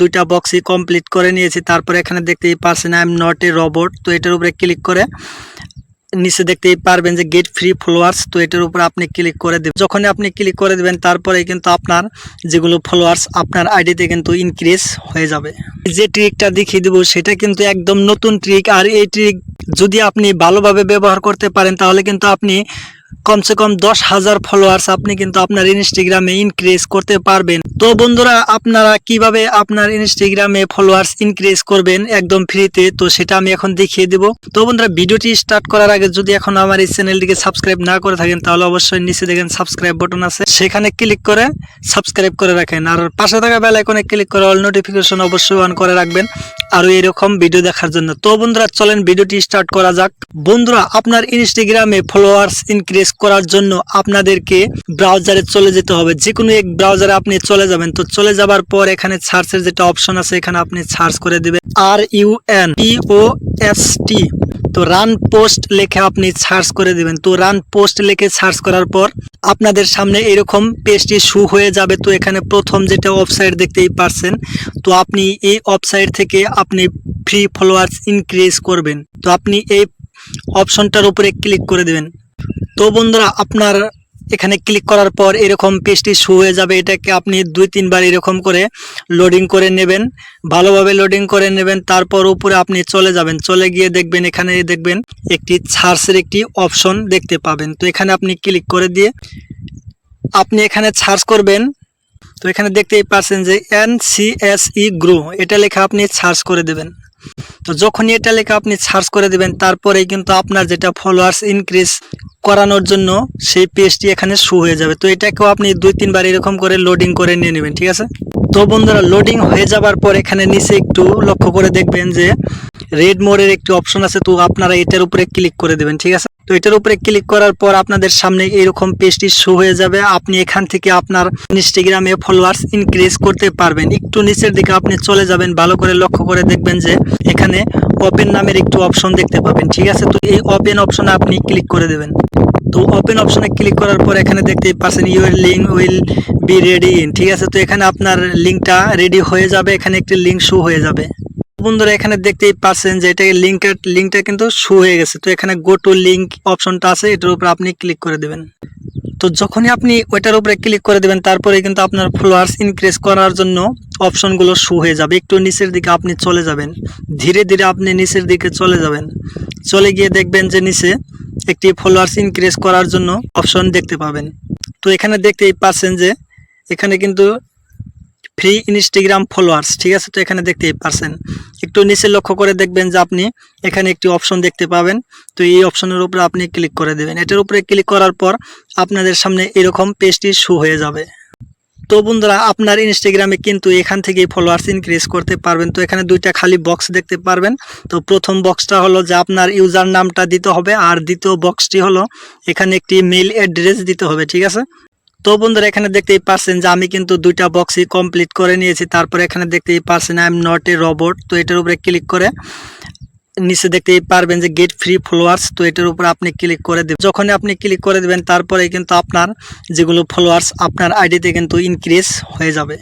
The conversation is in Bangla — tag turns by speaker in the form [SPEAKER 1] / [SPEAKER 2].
[SPEAKER 1] দুইটা বক্সই কমপ্লিট করে নিয়েছি। তারপরে এখানে দেখতেই পারছেন I am not a robot তো এটার উপরে ক্লিক করে নিচে দেখতেই পারবেন যে গেট ফ্রি ফলোয়ার্স তো এটার উপর আপনি ক্লিক করে দেবেন। যখনই আপনি ক্লিক করে দেবেন তারপরে কিন্তু আপনার যেগুলো ফলোয়ার্স আপনার আইডিতে কিন্তু ইনক্রিজ হয়ে যাবে। যে ট্রিকটা দেখিয়ে দেবো, সেটা কিন্তু একদম নতুন ট্রিক আর এই ট্রিক যদি আপনি ভালোভাবে ব্যবহার করতে পারেন, তাহলে কিন্তু আপনি কমসে কম দশ হাজার ফলোয়ার্স আপনি কিন্তু আপনার ইনস্টাগ্রামে ইনক্রিজ করতে পারবেন। তো বন্ধুরা, আপনারা কীভাবে আপনার ইনস্টাগ্রামে ফলোয়ার্স ইনক্রিজ করবেন একদম ফ্রিতে তো সেটা আমি এখন দেখিয়ে দেব। তো বন্ধুরা, ভিডিওটি স্টার্ট করার আগে যদি এখন আমার এই চ্যানেলটিকে সাবস্ক্রাইব না করে থাকেন, তাহলে অবশ্যই নিচে দেখেন সাবস্ক্রাইব বাটন আছে। সেখানে ক্লিক করে সাবস্ক্রাইব করে রাখেন। আর পাশে থাকা বেল আইকনে ক্লিক করে অল নোটিফিকেশন অবশ্যই অন করে রাখবেন। আরও এরকম ভিডিও দেখার জন্য। তো বন্ধুরা, চলেন ভিডিওটি স্টার্ট করা যাক। বন্ধুরা, আপনার ইনস্টাগ্রামে ফলোয়ার্স ইনক্রিজ করার জন্য আপনাদেরকে ব্রাউজারে চলে যেতে হবে। যে কোনো এক ব্রাউজারে আপনি চলে যাবেন, তো চলে যাবার পর এখানে সার্চের যেটা অপশন আছে, এখানে আপনি সার্চ করে দিবেন আর U N O S T তো রান পোস্ট লিখে আপনি সার্চ করে দিবেন। তো রান পোস্ট লিখে সার্চ করার পর আপনাদের সামনে এরকম পেজটি শু হয়ে যাবে। তো এখানে প্রথম যেটা ওয়েবসাইট দেখতেই পারছেন, তো আপনি এই ওয়েবসাইট থেকে আপনি ফ্রি ফলোয়ার্স ইনক্রিজ করবেন। তো আপনি এই অপশনটার উপরে ক্লিক করে দেবেন। তো বন্ধুরা, আপনার এখানে ক্লিক করার পর এরকম পেজটি শু হয়ে যাবে। এটাকে আপনি দুই, তিনবার এরকম করে লোডিং করে নেবেন। ভালোভাবে লোডিং করে নেবেন। তারপর উপরে আপনি চলে যাবেন। চলে গিয়ে দেখবেন, এখানে দেখবেন একটি সার্চের একটি অপশন দেখতে পাবেন। তো এখানে আপনি ক্লিক করে দিয়ে আপনি এখানে সার্চ করবেন। তো এখানে দেখতেই পাচ্ছেন যে N C S E grow এটা লেখা আপনি সার্চ করে দেবেন। তো যখনই এটা লেখা আপনি সার্চ করে দেবেন তারপরে কিন্তু আপনার যেটা ফলোয়ার্স ইনক্রিজ করানোর জন্য সেই পেজটি এখানে শু হয়ে যাবে। তো এটাকেও আপনি দুই, তিনবার এরকম করে লোডিং করে নিয়ে নেবেন, ঠিক আছে? তো বন্ধুরা লোডিং হয়ে যাবার পর এখানে নিচে একটু লক্ষ্য করে দেখবেন যে রেড মোড়ের একটি অপশন আছে, তো আপনারা এটার উপরে ক্লিক করে দেবেন, ঠিক আছে? তো এটার উপরে ক্লিক করার পর আপনাদের সামনে এরকম পেজটি শো হয়ে যাবে। আপনি এখান থেকে আপনার ইনস্টাগ্রামে ফলোয়ার্স ইনক্রিজ করতে পারবেন। একটু নিচের দিকে আপনি চলে যাবেন, ভালো করে লক্ষ্য করে দেখবেন যে এখানে ওপেন নামের একটু অপশন দেখতে পাবেন, ঠিক আছে? তো এই ওপেন অপশনে আপনি ক্লিক করে দেবেন। তো ওপেন অপশনে ক্লিক করার পর এখানে দেখতেই পাচ্ছেন your link will be ready in ঠিক আছে? তো এখানে আপনার লিঙ্কটা রেডি হয়ে যাবে, এখানে একটি লিঙ্ক শো হয়ে যাবে। বন্ধুরা, এখানে দেখতেই পাচ্ছেন যে এটা লিঙ্কের লিঙ্কটা কিন্তু শো হয়ে গেছে। তো এখানে গো টু লিঙ্ক অপশনটা আছে, এটার উপর আপনি ক্লিক করে দেবেন। তো যখনই আপনি ওইটার উপরে ক্লিক করে দেবেন, তারপরে কিন্তু আপনার ফলোয়ার্স ইনক্রিজ করার জন্য অপশনগুলো শো হয়ে যাবে। একটু নিচের দিকে আপনি চলে যাবেন। ধীরে ধীরে আপনি নিচের দিকে চলে যাবেন। চলে গিয়ে দেখবেন যে নিচে একটি ফলোয়ার্স ইনক্রিজ করার জন্য অপশন দেখতে পাবেন। তো এখানে দেখতেই পাচ্ছেন যে এখানে কিন্তু ফ্রি ইনস্টাগ্রাম ফলোয়ার্স ঠিক আছে? তো এখানে দেখতেই পারছেন একটু নিচে লক্ষ্য করে দেখবেন যে আপনি এখানে একটি অপশন দেখতে পাবেন। তো এই অপশনের উপরে আপনি ক্লিক করে দেবেন। এটার উপরে ক্লিক করার পর আপনাদের সামনে এরকম পেজটি শো হয়ে যাবে। তো বন্ধুরা, আপনার ইনস্টাগ্রামে কিন্তু এখান থেকে ফলোয়ার্স ইনক্রিজ করতে পারবেন। তো এখানে দুইটা খালি বক্স দেখতে পারবেন। তো প্রথম বক্সটা হলো যে আপনার ইউজার নামটা দিতে হবে। আর দ্বিতীয় বক্সটি হলো এখানে একটি মেল অ্যাড্রেস দিতে হবে, ঠিক আছে? তো বন্ধুরা, এখানে দেখতেই পারছেন যে আমি কিন্তু দুইটা বক্সই কমপ্লিট করে নিয়েছি। তারপরে এখানে দেখতেই পারছেন I am not a robot তো এটার উপরে ক্লিক করে নিচে দেখতেই পারবেন যে গেট ফ্রি ফলোয়ার্স তো এটার উপর আপনি ক্লিক করে দেবেন। যখন আপনি ক্লিক করে দেবেন তারপরে কিন্তু আপনার যেগুলো ফলোয়ার্স আপনার আইডিতে কিন্তু ইনক্রিজ হয়ে যাবে।